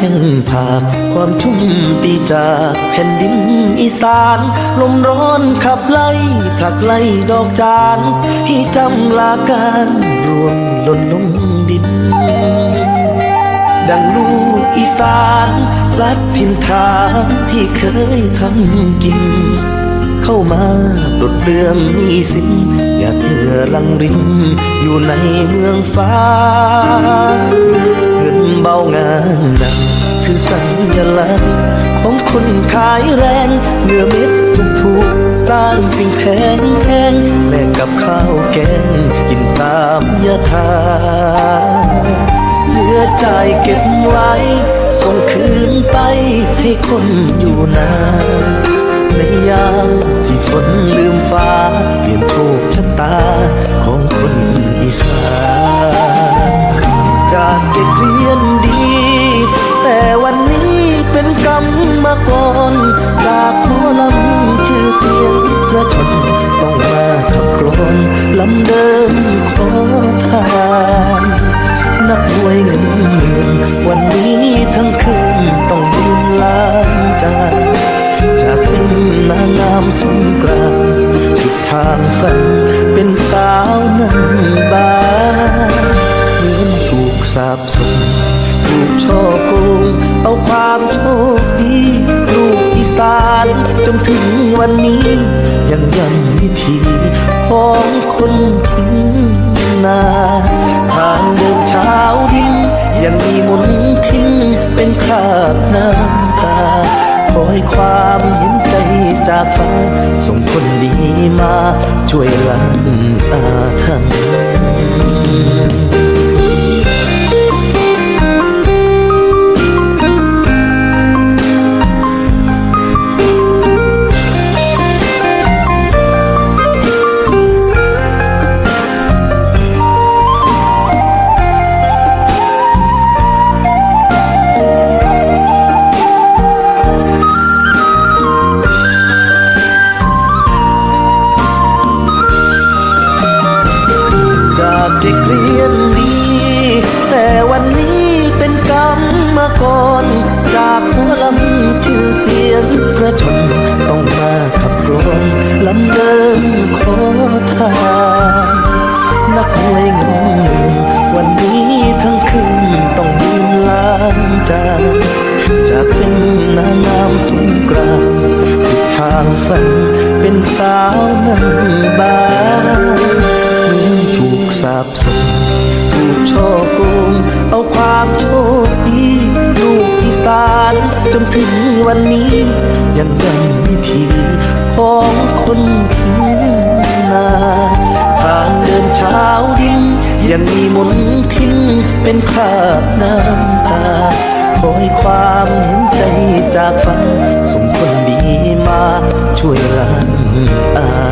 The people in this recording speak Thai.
แห่งผักความชุ่มตีจากแผ่นดินอีสาน ลมร้อนขับไล่ผลักไล่ดอกจานให้จำลาการรวมหล่นลงดิน ดังลูกอีสานจัดทินทางที่เคยทำกิน เข้ามาปลดเรื่องหนี้สิอย่าเถื่อลังรินอยู่ในเมืองฟ้า เงื้อเม็ดทุกถูกๆสร้างสิ่งแพงแพงแลกกับข้าวแกงกินตามยถาเหลือใจเก็บไว้ ส่งคืนไปให้คนอยู่นานในยามที่ฝนลืมฟ้า ลำเดิมขอทานนักมวยเงินหมื่นวันนี้ทั้งคืนต้องยืนล้างจานจากเป็นนางงามสงกรานสุดทางฝันเป็นสาวนังบานเหมือนถูกสาบส่งถูกช่อโกงเอาความโชคดีลูกอีสานจนถึงวันนี้ยังย้ำวิธี นทิ้งนาทางเดินเช้าดินยังมีมนทิ้งเป็นคราบน้ำตาคอยความเห็นใจจากฟ้าส่งคนดีมาช่วยล้างตา จากเด็กเรียนดี แต่วันนี้เป็นกรรมมากรจากหัวลำชื่อเสียงพระชนต้องมาขับกลอนลำเดิมขอทานนักมวยเงินหมื่นวันนี้ทั้งคืนต้องยืนล้างจานจากเป็นนางงามสงกรานสุดทางฝันเป็นสาวนังบาน สาบส่งถูกช่อโกงเอาความโชคดีลูกอีสานจนถึงวันนี้ ยังยังวิธีของคนทิ้งนาทางเดินเช้าดิน ยังมีมนทิ้งเป็นคราบน้ำตาคอยความเห็นใจจากฟ้าส่งคนดีมาช่วยล้างอา